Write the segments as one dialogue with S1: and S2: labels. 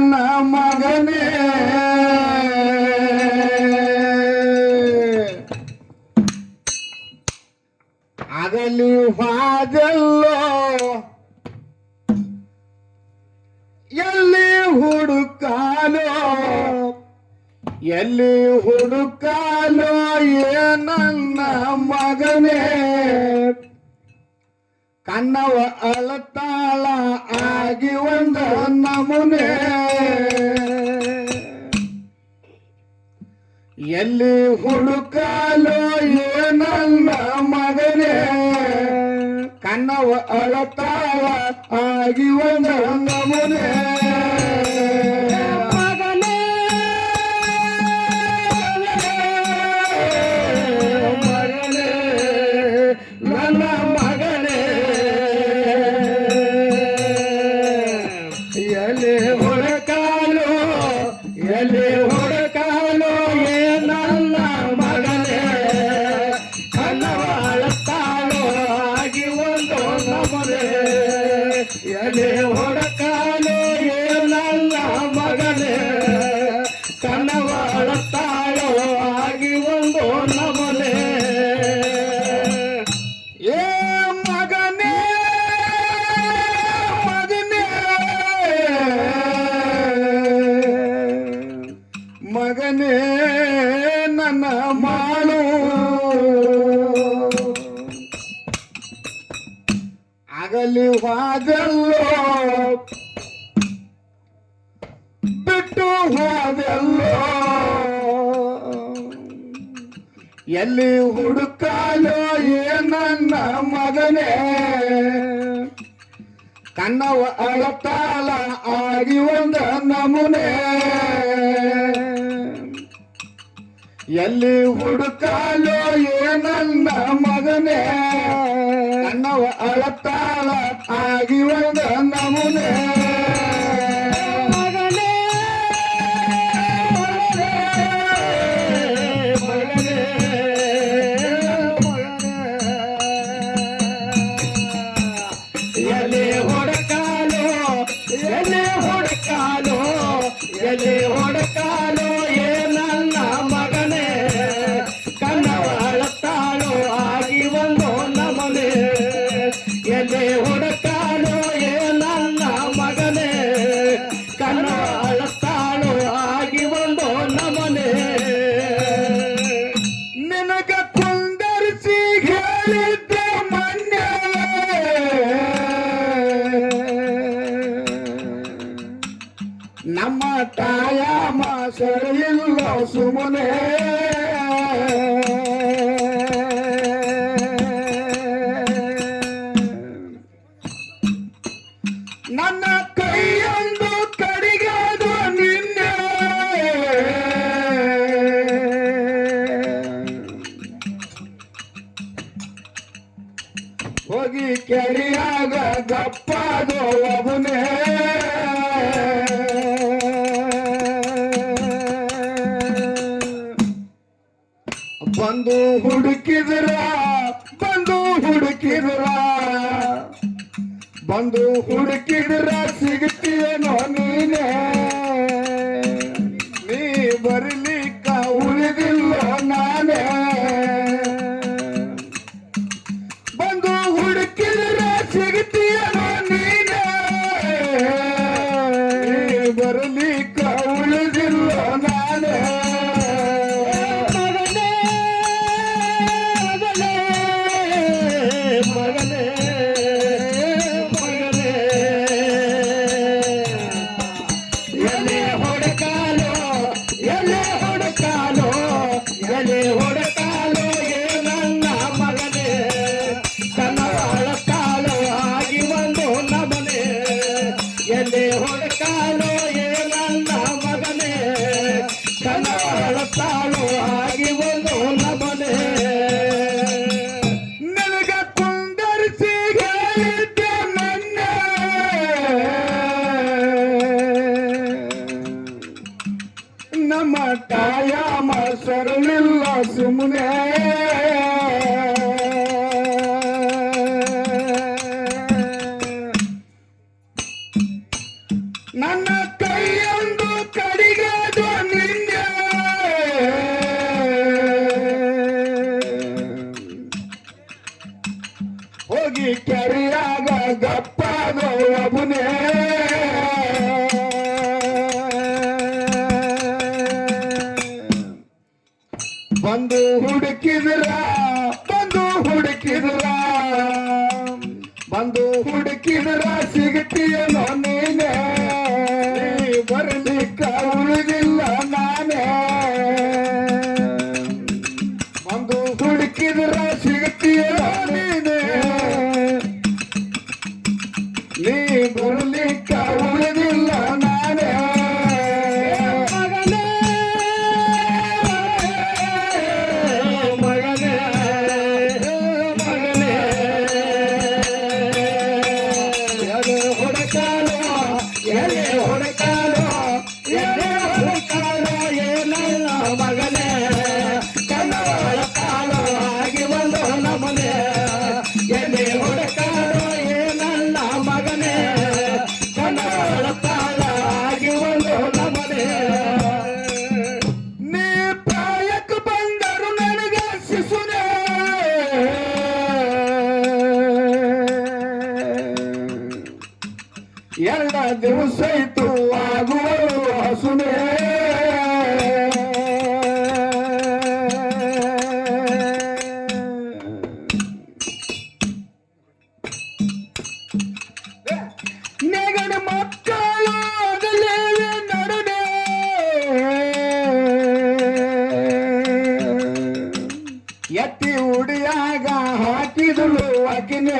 S1: ನನ್ನ ಮಗನೇ. ಆಗಲಿ ಹಾದೆಲ್ಲೋ ಎಲ್ಲಿ ಹುಡುಕಾಲೋ ಎಲ್ಲಿ ಹುಡುಕಾಲೋ ಏ ನನ್ನ ಮಗನೇ. ಅನ್ನವ ಅಳತಾಳ ಆಗಿ ಒಂದು ನಮುನೆ. ಎಲ್ಲಿ ಹುಡುಕಾಲೋ ಏನಲ್ಲ ಮಗನೇ. ಕನ್ನವ ಅಳತಾಳ ಆಗಿ ಒಂದು ನಮುನೆ. ಎಲ್ಲಿ ಹುಡುಕಾಯೋ ಏನನ್ನ ಮಗನೇ? ಕಣ್ಣವ ಅಳತಾಲ ಆಗಿ ಒಂದ ನಮುನೆ. ಎಲ್ಲಿ ಹುಡುಕಾಯೋ ಏನನ್ನ ಮಗನೇ? ಕಣ್ಣವ ಅಳತಾಲ ಆಗಿ ಒಂದ ನಮುನೆ. ಸಿಕ್ಕಿದ್ರ ಸಿಗುತ್ತೀಯ ஓட ನನ್ನ
S2: ಎತ್ತಿ ಉಡಿಯಾಗ ಹಾಕಿದಳು ಅಕಿನೇ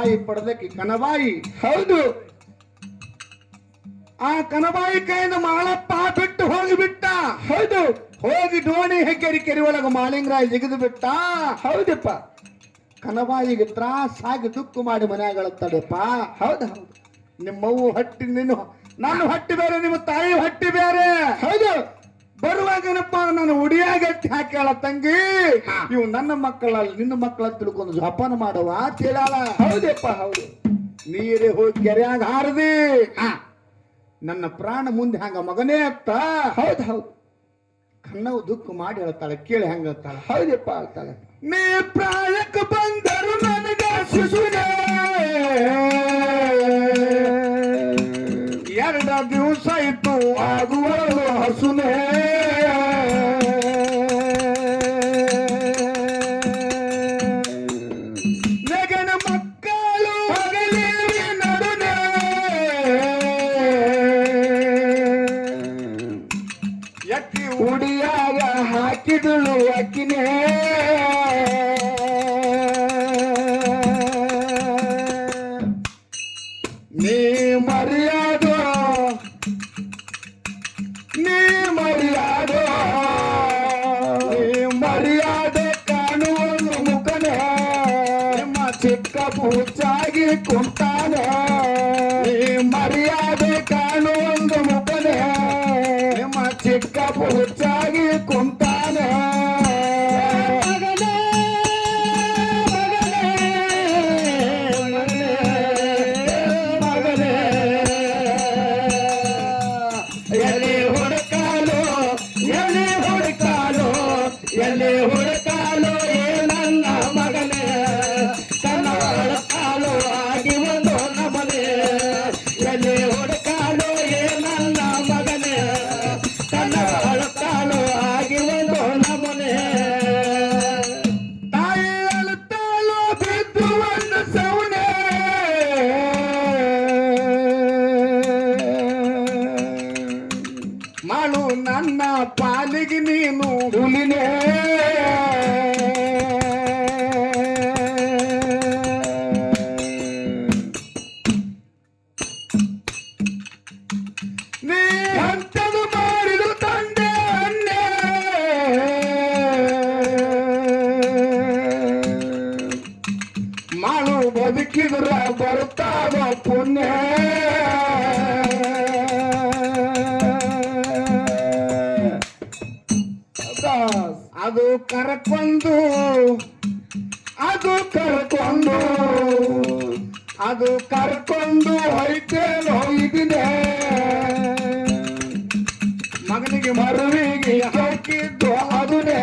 S2: ಮೃತ ಬಾಯಿ ಪಡೆದಕ್ಕೆ ಕನಬಾಯಿ ಹೌದು. ಆ ಕನಬಾಯಿ ಕೈಯಿಂದ ಮಾಳಪ್ಪ ಬಿಟ್ಟು ಹೋಗಿಬಿಟ್ಟ ಹೌದು. ಹೋಗಿ ಡೋಣಿ ಹೆಗ್ಗರಿ ಕೆರಿ ಒಳಗ ಮಾಳಿಂಗರಾಯ ಜಿಗಿದು ಬಿಟ್ಟ. ಹೌದಪ್ಪ. ಕನಬಾಯಿಗೆ ತ್ರಾಸಾಗಿ ದುಕ್ಕು ಮಾಡಿ ಮನೆಯಾಗಳತ್ತಡಪ್ಪ. ಹೌದು ಹೌದು. ನಿಮ್ಮವ್ವ ಹಟ್ಟಿ ನಿನ್ನ ನಾನು ಹಟ್ಟಿ ಬೇರೆ ನಿಮ್ಮ ತಾಯಿ ಹಟ್ಟಿ ಬೇರೆ. ಹೌದು. ಬರುವಾಗೇನಪ್ಪ ನಾನು ಉಡಿಯಾಗಟ್ಟಿ ಹಾಕ್ಯಾಳ ತಂಗಿ. ಇವು ನನ್ನ ಮಕ್ಕಳಲ್ಲಿ ನಿನ್ನ ಮಕ್ಕಳ ತಿಳ್ಕೊಂಡು ಜಪಾನ ಮಾಡುವ ಕೇಳಾಳ ಹೌದಪ್ಪ ಹೌದು. ನೀರೇ ಹೋಗಿ ಕೆರೆಯಾಗ ಹಾರದಿ. ನನ್ನ ಪ್ರಾಣ ಮುಂದೆ ಹಂಗ ಮಗನೇ ಅತ್ತ. ಹೌದು ಹೌದು. ಕಣ್ಣವು ದುಃಖ ಮಾಡಿ ಹೇಳ್ತಾಳೆ ಕೇಳಿ ಹಂಗ ಹೇಳ್ತಾಳೆ. ಹೌದಪ್ಪ ಹೇಳ್ತಾಳೆ. ನೀ ಪ್ರಾಯಕ್ಕೆ ಬಂದರು ನನಗ ಶಿಶುನೇ ಎರಡ ದಿವಸ ಇತ್ತು ಮಾಡು ನನ್ನ ಪಾಲಿಗೆ ಅದು ಕರಕೊಂಡು ಅದು ಕರ್ಕೊಂಡು ಅದು ಕರ್ಕೊಂಡು ಹೊಯ್ತೇನು ಹೋಗಿದೆ ಮಗನಿಗೆ ಮರುವಿಗೆ ಹಾಕಿದ್ದು ಅದುನೇ.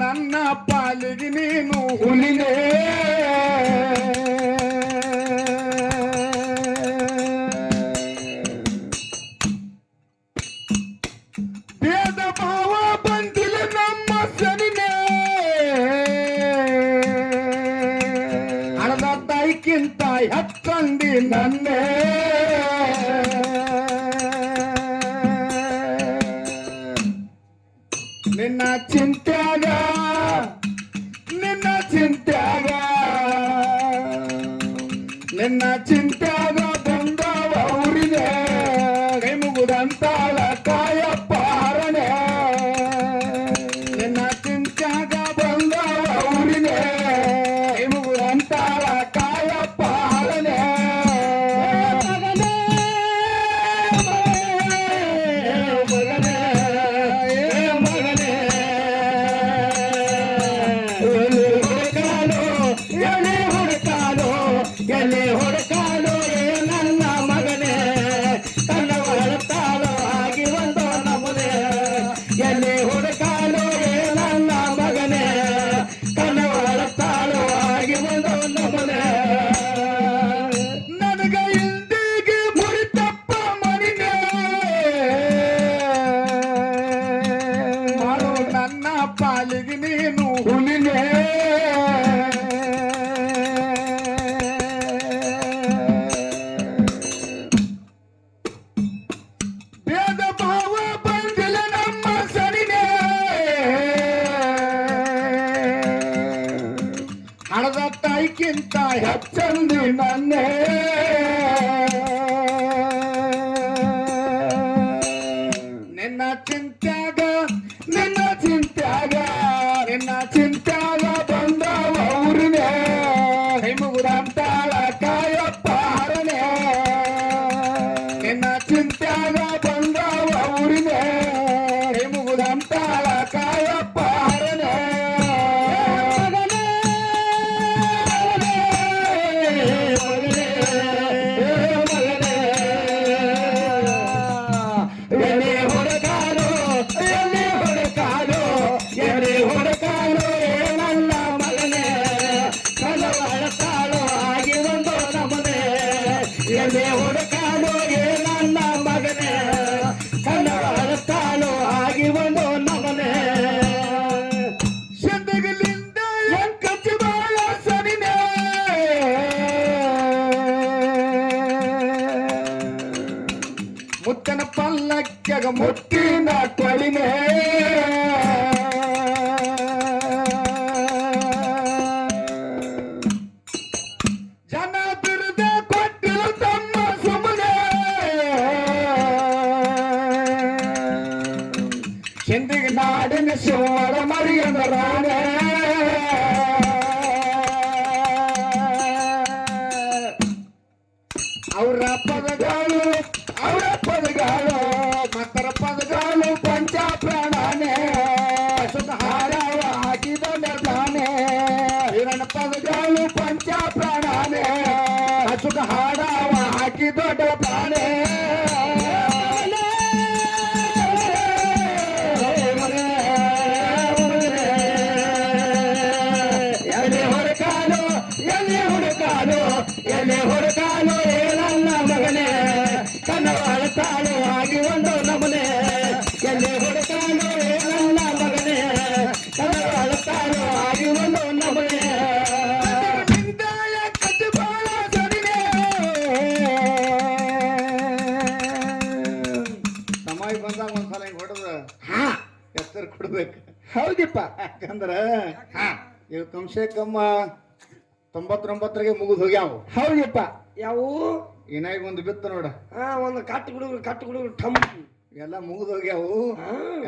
S2: ನನ್ನ ಪಾಲಿಗೆ ನೀನು ಹುಲಿನೇ. ನಾಡಿನ
S1: ಯಾಕಂದ್ರ ಇವ್ ಕಮ್ಸೆ ಕಮ್ಮ ತೊಂಬತ್ತೊಂಬತ್ತರಿಗೆ ಮುಗಿದು ಹೋಗ್ಯಾವು. ಹೌದಪ್ಪ.
S3: ಯಾವು?
S1: ಏನಾಗಿ ಒಂದು ಬಿತ್ತು ನೋಡ.
S3: ಹಾ ಒಂದು ಕಟ್ಟು ಹುಡುಗರು ಕಟ್ಟು ಗುಡುಗ್ರು ಠಮ್.
S1: ಎಲ್ಲ ಮುಗಿದು ಹೋಗ್ಯಾವು.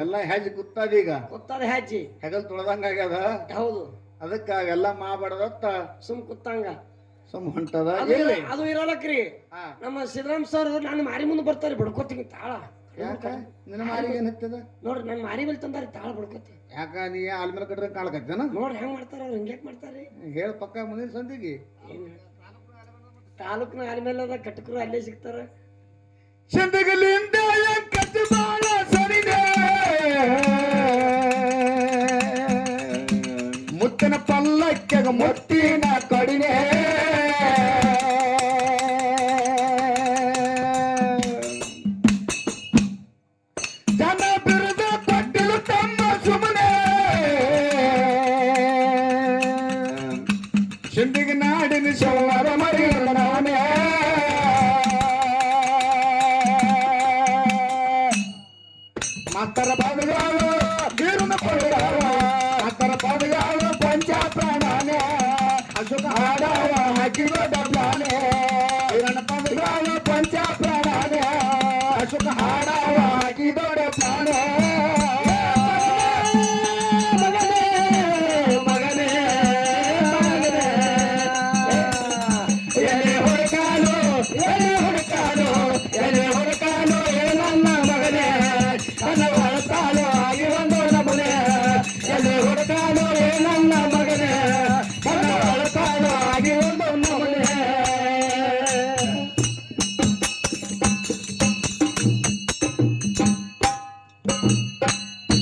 S1: ಎಲ್ಲ ಹೆಜ್ಜೆ ಕುತ್ತಾದ ಈಗ.
S3: ಕುತ್ತಾದ ಹೆಜ್ಜಿ
S1: ಹೆಗಲ್ ತೊಳೆದಂಗ ಆಗ್ಯದ.
S3: ಹೌದು.
S1: ಅದಕ್ಕ ಎಲ್ಲ ಮಾಡಬಾರ್ದತ್ತ
S3: ಸುಮ್ ಕುತ್ತಂಗ
S1: ಸುಮ್ ಹೊಂಟದ.
S3: ಅದು
S1: ಇರಲಕ್ರಿ.
S3: ನಮ್ಮ ಸಿದ್ದರಾಮ್ ಸರ್ ನಾನು ಮಾರಿ ಮುಂದೆ ಬರ್ತಾರೆ ಬಡ್ಕೋತೀನಿ ತಾಳ.
S1: ಯಾಕ? ನಿನ್ನ ಮಾರಿ ಏನ್ ಹತ್ತದ?
S3: ನೋಡ್ರಿ ನನ್ನ ಮಾರಿ ಮೇಲೆ ತಂದಾರಿ ತಾಳ ಬಡ್ಕೋತಿ
S1: ಯಾಕ ನೀ ಆಲ್ಮೇಲೆ ಕಟ್ರೆ ಕಾಳಕತ್ತೇನ
S3: ನೋಡ್ರಿ ಹೆಂಗ್ ಮಾಡ್ತಾರ ಅವ್ರು ಹಿಂಗೆ ಮಾಡ್ತಾರೆ?
S1: ಹೇಳ ಪಕ್ಕ ಮುಂದಿನ ಸಂದಿಗೆ.
S3: ತಾಲೂಕ್ನ ಆಲ್ಮೇಲೆ ಮೇಲೆ ಅದ ಕಟಕರು ಅಲ್ಲೇ ಸಿಗ್ತಾರ.
S1: ಚಂದಗಲಿಂದ ಕತ್ತು ಬಾಳ ಸರಿದೆ ಮುತ್ತಿನ ಪಲ್ಲಕ್ಕೆಗ ಮುತ್ತಿನ ಕಡಿನೆ